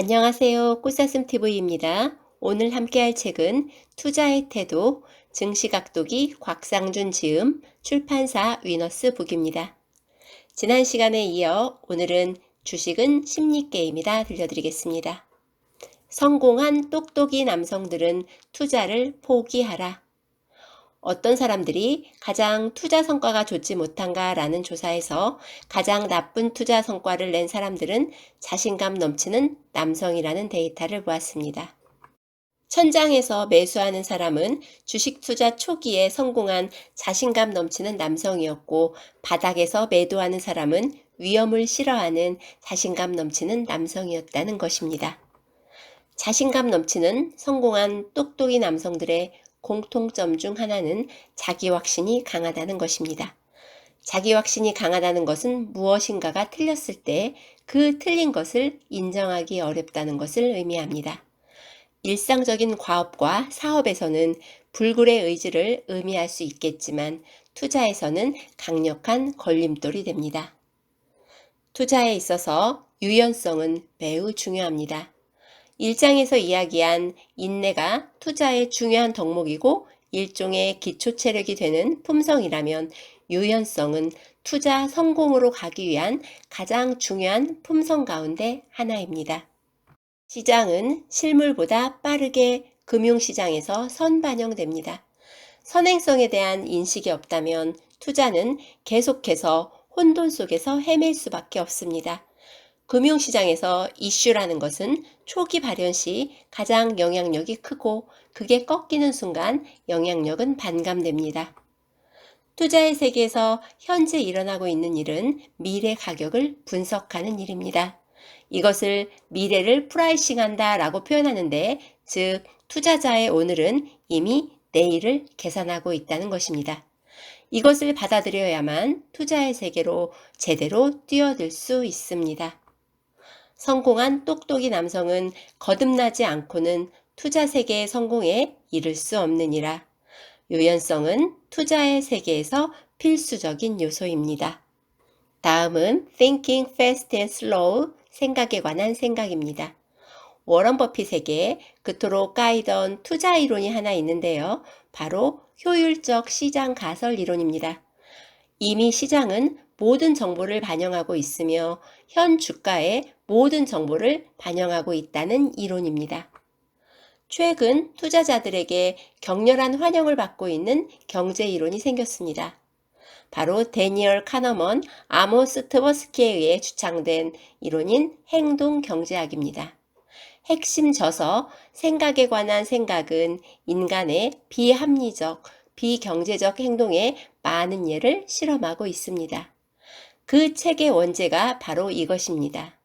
안녕하세요. 꽃사슴TV입니다. 오늘 함께 할 책은 투자의 태도, 증시각도기 곽상준 지음, 출판사 위너스 북입니다. 지난 시간에 이어 오늘은 주식은 심리게임이다 들려드리겠습니다. 성공한 똑똑이 남성들은 투자를 포기하라. 어떤 사람들이 가장 투자 성과가 좋지 못한가라는 조사에서 가장 나쁜 투자 성과를 낸 사람들은 자신감 넘치는 남성이라는 데이터를 보았습니다. 천장에서 매수하는 사람은 주식 투자 초기에 성공한 자신감 넘치는 남성이었고 바닥에서 매도하는 사람은 위험을 싫어하는 자신감 넘치는 남성이었다는 것입니다. 자신감 넘치는 성공한 똑똑이 남성들의 공통점 중 하나는 자기 확신이 강하다는 것입니다. 자기 확신이 강하다는 것은 무엇인가가 틀렸을 때 그 틀린 것을 인정하기 어렵다는 것을 의미합니다. 일상적인 과업과 사업에서는 불굴의 의지를 의미할 수 있겠지만 투자에서는 강력한 걸림돌이 됩니다. 투자에 있어서 유연성은 매우 중요합니다. 일장에서 이야기한 인내가 투자의 중요한 덕목이고 일종의 기초 체력이 되는 품성이라면 유연성은 투자 성공으로 가기 위한 가장 중요한 품성 가운데 하나입니다. 시장은 실물보다 빠르게 금융시장에서 선반영됩니다. 선행성에 대한 인식이 없다면 투자는 계속해서 혼돈 속에서 헤맬 수밖에 없습니다. 금융시장에서 이슈라는 것은 초기 발현 시 가장 영향력이 크고 그게 꺾이는 순간 영향력은 반감됩니다. 투자의 세계에서 현재 일어나고 있는 일은 미래 가격을 분석하는 일입니다. 이것을 미래를 프라이싱한다 라고 표현하는데 즉 투자자의 오늘은 이미 내일을 계산하고 있다는 것입니다. 이것을 받아들여야만 투자의 세계로 제대로 뛰어들 수 있습니다. 성공한 똑똑이 남성은 거듭나지 않고는 투자 세계의 성공에 이를 수 없느니라. 유연성은 투자의 세계에서 필수적인 요소입니다. 다음은 Thinking Fast and Slow 생각에 관한 생각입니다. 워런 버핏에게 그토록 까이던 투자 이론이 하나 있는데요. 바로 효율적 시장 가설 이론입니다. 이미 시장은 모든 정보를 반영하고 있으며 현 주가에 모든 정보를 반영하고 있다는 이론입니다. 최근 투자자들에게 격렬한 환영을 받고 있는 경제 이론이 생겼습니다. 바로 데니얼 카너먼 아모스 트버스키에 의해 주창된 이론인 행동 경제학입니다. 핵심 저서 생각에 관한 생각은 인간의 비합리적, 비경제적 행동에 많은 예를 실험하고 있습니다. 그 책의 원제가 바로 이것입니다.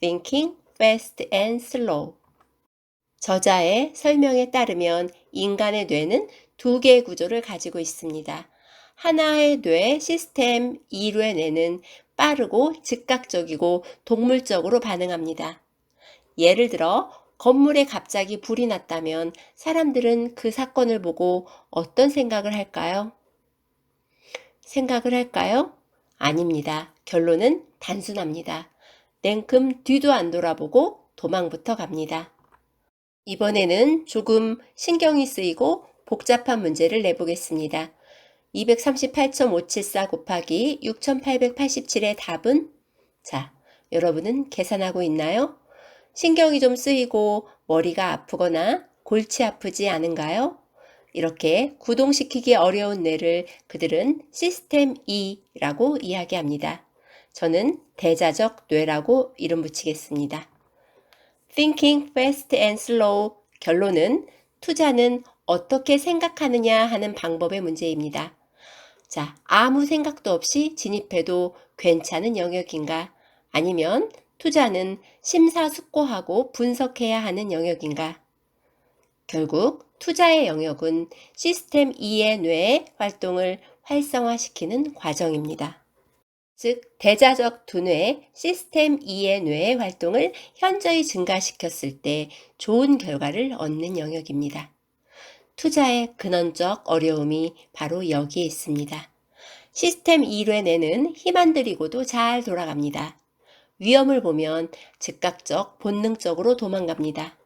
Thinking Fast and Slow. 저자의 설명에 따르면 인간의 뇌는 두 개의 구조를 가지고 있습니다. 하나의 뇌 시스템 2류의 뇌는 빠르고 즉각적이고 동물적으로 반응합니다. 예를 들어 건물에 갑자기 불이 났다면 사람들은 그 사건을 보고 어떤 생각을 할까요? 생각을 할까요? 아닙니다. 결론은 단순합니다. 냉큼 뒤도 안 돌아보고 도망부터 갑니다. 이번에는 조금 신경이 쓰이고 복잡한 문제를 내보겠습니다. 238.574 곱하기 6887의 답은? 자, 여러분은 계산하고 있나요? 신경이 좀 쓰이고 머리가 아프거나 골치 아프지 않은가요? 이렇게 구동시키기 어려운 뇌를 그들은 시스템 2라고 이야기합니다. 저는 대자적 뇌라고 이름 붙이겠습니다. Thinking fast and slow 결론은 투자는 어떻게 생각하느냐 하는 방법의 문제입니다. 자, 아무 생각도 없이 진입해도 괜찮은 영역인가? 아니면 투자는 심사숙고하고 분석해야 하는 영역인가? 결국 투자의 영역은 시스템 2의 뇌의 활동을 활성화시키는 과정입니다. 즉, 대자적 두뇌 시스템 2의 뇌의 활동을 현저히 증가시켰을 때 좋은 결과를 얻는 영역입니다. 투자의 근원적 어려움이 바로 여기에 있습니다. 시스템 2의 뇌는 힘안 들이고도 잘 돌아갑니다. 위험을 보면 즉각적 본능적으로 도망갑니다.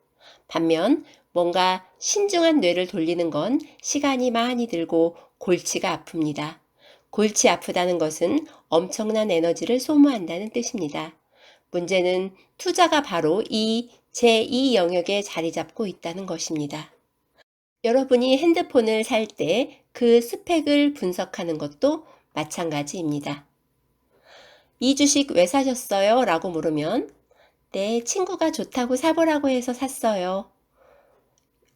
반면 뭔가 신중한 뇌를 돌리는 건 시간이 많이 들고 골치가 아픕니다. 골치 아프다는 것은 엄청난 에너지를 소모한다는 뜻입니다. 문제는 투자가 바로 이 제2 영역에 자리 잡고 있다는 것입니다. 여러분이 핸드폰을 살 때 그 스펙을 분석하는 것도 마찬가지입니다. 이 주식 왜 사셨어요? 라고 물으면 내 친구가 좋다고 사보라고 해서 샀어요.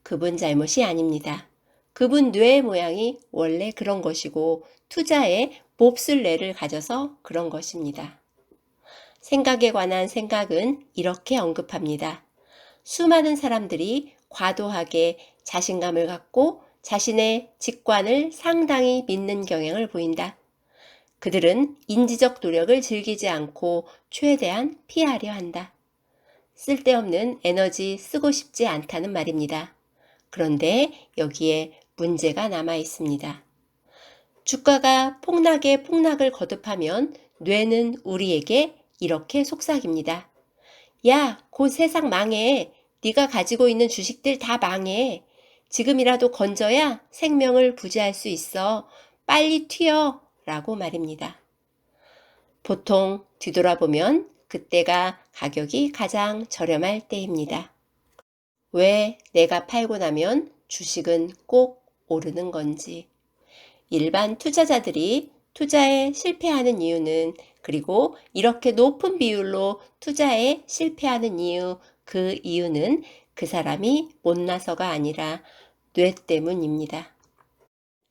그분 잘못이 아닙니다. 그분 뇌의 모양이 원래 그런 것이고 투자에 몹쓸 뇌를 가져서 그런 것입니다. 생각에 관한 생각은 이렇게 언급합니다. 수많은 사람들이 과도하게 자신감을 갖고 자신의 직관을 상당히 믿는 경향을 보인다. 그들은 인지적 노력을 즐기지 않고 최대한 피하려 한다. 쓸데없는 에너지 쓰고 싶지 않다는 말입니다. 그런데 여기에 문제가 남아 있습니다. 주가가 폭락에 폭락을 거듭하면 뇌는 우리에게 이렇게 속삭입니다. 야, 곧 세상 망해. 네가 가지고 있는 주식들 다 망해. 지금이라도 건져야 생명을 부지할 수 있어. 빨리 튀어. 라고 말입니다. 보통 뒤돌아보면 그때가 가격이 가장 저렴할 때입니다. 왜 내가 팔고 나면 주식은 꼭 오르는 건지. 일반 투자자들이 투자에 실패하는 이유는 그리고 이렇게 높은 비율로 투자에 실패하는 이유, 그 이유는 그 사람이 못나서가 아니라 뇌 때문입니다.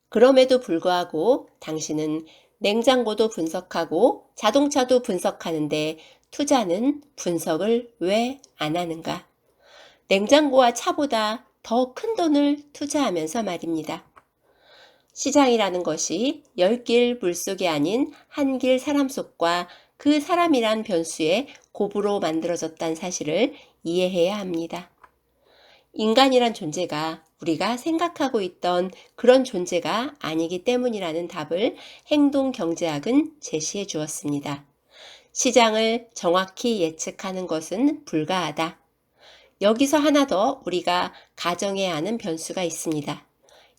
그럼에도 불구하고 당신은 냉장고도 분석하고 자동차도 분석하는데 투자는 분석을 왜 안 하는가? 냉장고와 차보다 더 큰 돈을 투자하면서 말입니다. 시장이라는 것이 열 길 물속이 아닌 한 길 사람 속과 그 사람이란 변수의 곱으로 만들어졌다는 사실을 이해해야 합니다. 인간이란 존재가 우리가 생각하고 있던 그런 존재가 아니기 때문이라는 답을 행동 경제학은 제시해 주었습니다. 시장을 정확히 예측하는 것은 불가하다. 여기서 하나 더 우리가 가정해야 하는 변수가 있습니다.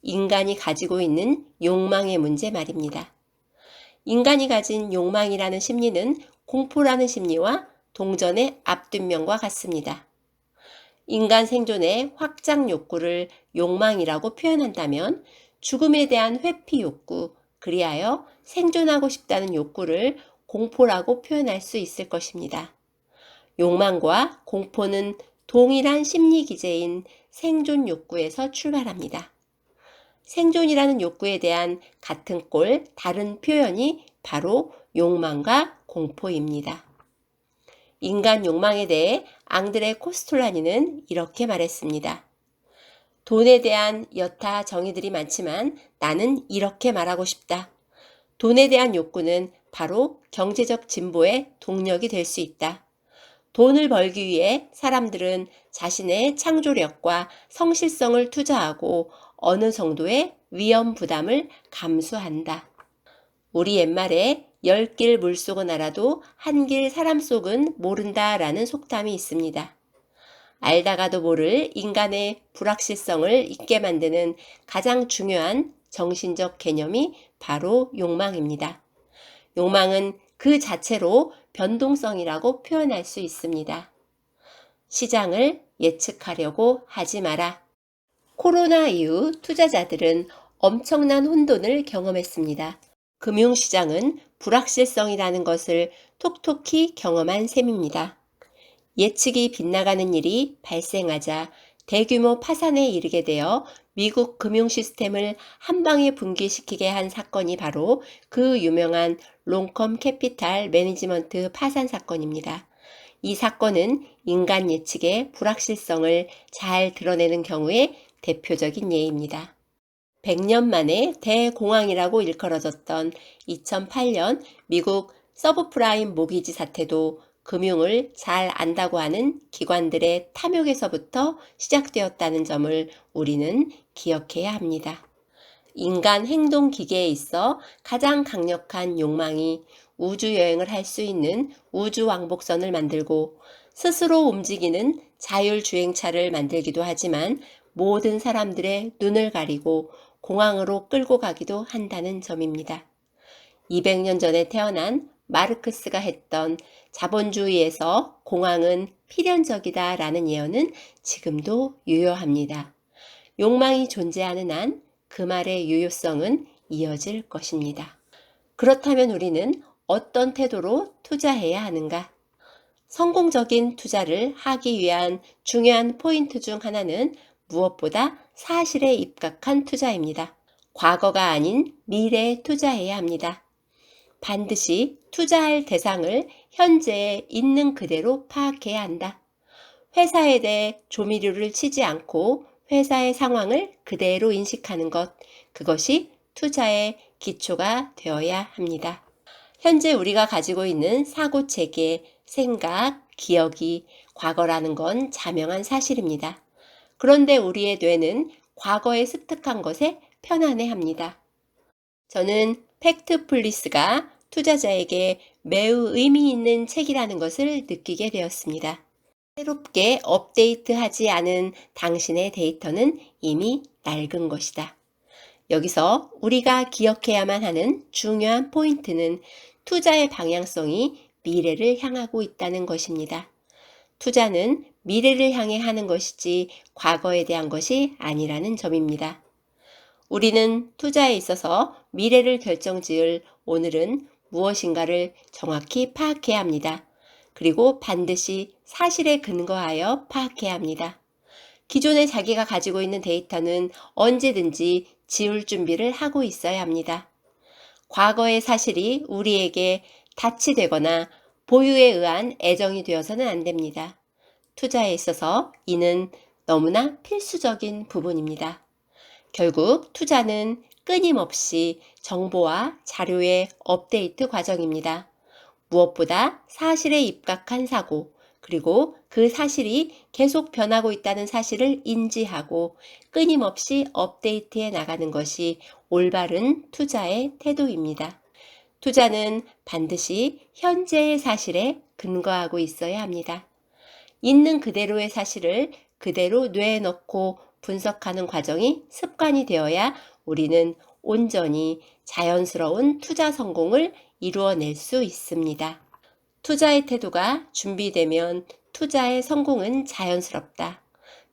인간이 가지고 있는 욕망의 문제 말입니다. 인간이 가진 욕망이라는 심리는 공포라는 심리와 동전의 앞뒷면과 같습니다. 인간 생존의 확장 욕구를 욕망이라고 표현한다면 죽음에 대한 회피 욕구, 그리하여 생존하고 싶다는 욕구를 공포라고 표현할 수 있을 것입니다. 욕망과 공포는 동일한 심리 기제인 생존 욕구에서 출발합니다. 생존이라는 욕구에 대한 같은 꼴 다른 표현이 바로 욕망과 공포입니다. 인간 욕망에 대해 앙드레 코스톨라니는 이렇게 말했습니다. 돈에 대한 여타 정의들이 많지만 나는 이렇게 말하고 싶다. 돈에 대한 욕구는 바로 경제적 진보의 동력이 될 수 있다. 돈을 벌기 위해 사람들은 자신의 창조력과 성실성을 투자하고 어느 정도의 위험 부담을 감수한다. 우리 옛말에 열 길 물속은 알아도 한 길 사람 속은 모른다 라는 속담이 있습니다. 알다가도 모를 인간의 불확실성을 잊게 만드는 가장 중요한 정신적 개념이 바로 욕망입니다. 욕망은 그 자체로 변동성이라고 표현할 수 있습니다. 시장을 예측하려고 하지 마라. 코로나 이후 투자자들은 엄청난 혼돈을 경험했습니다. 금융시장은 불확실성이라는 것을 톡톡히 경험한 셈입니다. 예측이 빗나가는 일이 발생하자 대규모 파산에 이르게 되어 미국 금융 시스템을 한 방에 붕괴시키게 한 사건이 바로 그 유명한 롱컴 캐피탈 매니지먼트 파산 사건입니다. 이 사건은 인간 예측의 불확실성을 잘 드러내는 경우에 대표적인 예입니다. 100년 만에 대공황이라고 일컬어졌던 2008년 미국 서브프라임 모기지 사태도 금융을 잘 안다고 하는 기관들의 탐욕에서부터 시작되었다는 점을 우리는 기억해야 합니다. 인간 행동 기계에 있어 가장 강력한 욕망이 우주 여행을 할 수 있는 우주 왕복선을 만들고 스스로 움직이는 자율주행차를 만들기도 하지만 모든 사람들의 눈을 가리고 공항으로 끌고 가기도 한다는 점입니다. 200년 전에 태어난 마르크스가 했던 자본주의에서 공항은 필연적이다 라는 예언은 지금도 유효합니다. 욕망이 존재하는 한 그 말의 유효성은 이어질 것입니다. 그렇다면 우리는 어떤 태도로 투자해야 하는가? 성공적인 투자를 하기 위한 중요한 포인트 중 하나는 무엇보다 사실에 입각한 투자입니다. 과거가 아닌 미래에 투자해야 합니다. 반드시 투자할 대상을 현재에 있는 그대로 파악해야 한다. 회사에 대해 조미료를 치지 않고 회사의 상황을 그대로 인식하는 것, 그것이 투자의 기초가 되어야 합니다. 현재 우리가 가지고 있는 사고 체계, 생각, 기억이 과거라는 건 자명한 사실입니다. 그런데 우리의 뇌는 과거에 습득한 것에 편안해 합니다. 저는 팩트플리스가 투자자에게 매우 의미 있는 책이라는 것을 느끼게 되었습니다. 새롭게 업데이트하지 않은 당신의 데이터는 이미 낡은 것이다. 여기서 우리가 기억해야만 하는 중요한 포인트는 투자의 방향성이 미래를 향하고 있다는 것입니다. 투자는 미래를 향해 하는 것이지 과거에 대한 것이 아니라는 점입니다. 우리는 투자에 있어서 미래를 결정 지을 오늘은 무엇인가를 정확히 파악해야 합니다. 그리고 반드시 사실에 근거하여 파악해야 합니다. 기존에 자기가 가지고 있는 데이터는 언제든지 지울 준비를 하고 있어야 합니다. 과거의 사실이 우리에게 닻이 되거나 보유에 의한 애정이 되어서는 안 됩니다. 투자에 있어서 이는 너무나 필수적인 부분입니다. 결국 투자는 끊임없이 정보와 자료의 업데이트 과정입니다. 무엇보다 사실에 입각한 사고, 그리고 그 사실이 계속 변하고 있다는 사실을 인지하고 끊임없이 업데이트해 나가는 것이 올바른 투자의 태도입니다. 투자는 반드시 현재의 사실에 근거하고 있어야 합니다. 있는 그대로의 사실을 그대로 뇌에 넣고 분석하는 과정이 습관이 되어야 우리는 온전히 자연스러운 투자 성공을 이루어낼 수 있습니다. 투자의 태도가 준비되면 투자의 성공은 자연스럽다.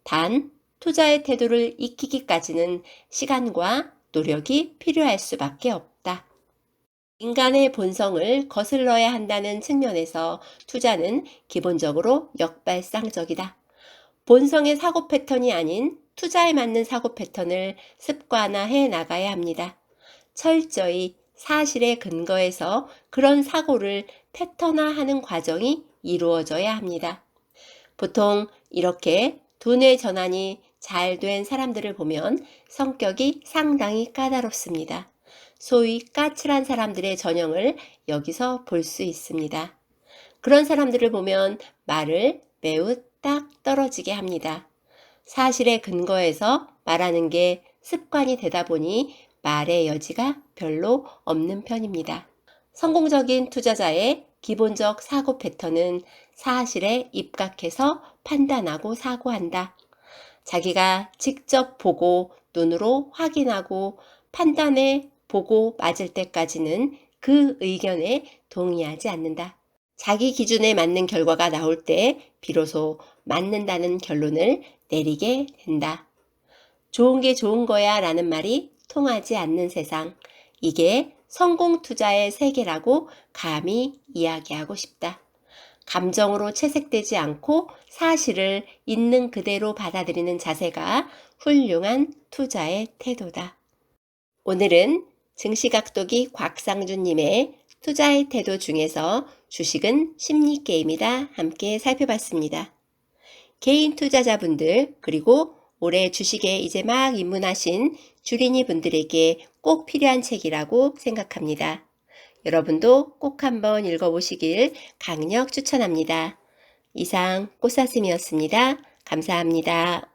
단, 투자의 태도를 익히기까지는 시간과 노력이 필요할 수밖에 없다. 인간의 본성을 거슬러야 한다는 측면에서 투자는 기본적으로 역발상적이다. 본성의 사고 패턴이 아닌 투자에 맞는 사고 패턴을 습관화해 나가야 합니다. 철저히 사실에 근거해서 그런 사고를 패턴화하는 과정이 이루어져야 합니다. 보통 이렇게 두뇌 전환이 잘 된 사람들을 보면 성격이 상당히 까다롭습니다. 소위 까칠한 사람들의 전형을 여기서 볼 수 있습니다. 그런 사람들을 보면 말을 매우 딱 떨어지게 합니다. 사실에 근거해서 말하는 게 습관이 되다 보니 말의 여지가 별로 없는 편입니다. 성공적인 투자자의 기본적 사고 패턴은 사실에 입각해서 판단하고 사고한다. 자기가 직접 보고 눈으로 확인하고 판단해 보고 맞을 때까지는 그 의견에 동의하지 않는다. 자기 기준에 맞는 결과가 나올 때 비로소 맞는다는 결론을 내리게 된다. 좋은 게 좋은 거야 라는 말이 통하지 않는 세상. 이게 성공 투자의 세계라고 감히 이야기하고 싶다. 감정으로 채색되지 않고 사실을 있는 그대로 받아들이는 자세가 훌륭한 투자의 태도다. 오늘은 증시각도기 곽상준님의 투자의 태도 중에서 주식은 심리게임이다 함께 살펴봤습니다. 개인 투자자분들 그리고 올해 주식에 이제 막 입문하신 주린이 분들에게 꼭 필요한 책이라고 생각합니다. 여러분도 꼭 한번 읽어보시길 강력 추천합니다. 이상 꽃사슴이었습니다. 감사합니다.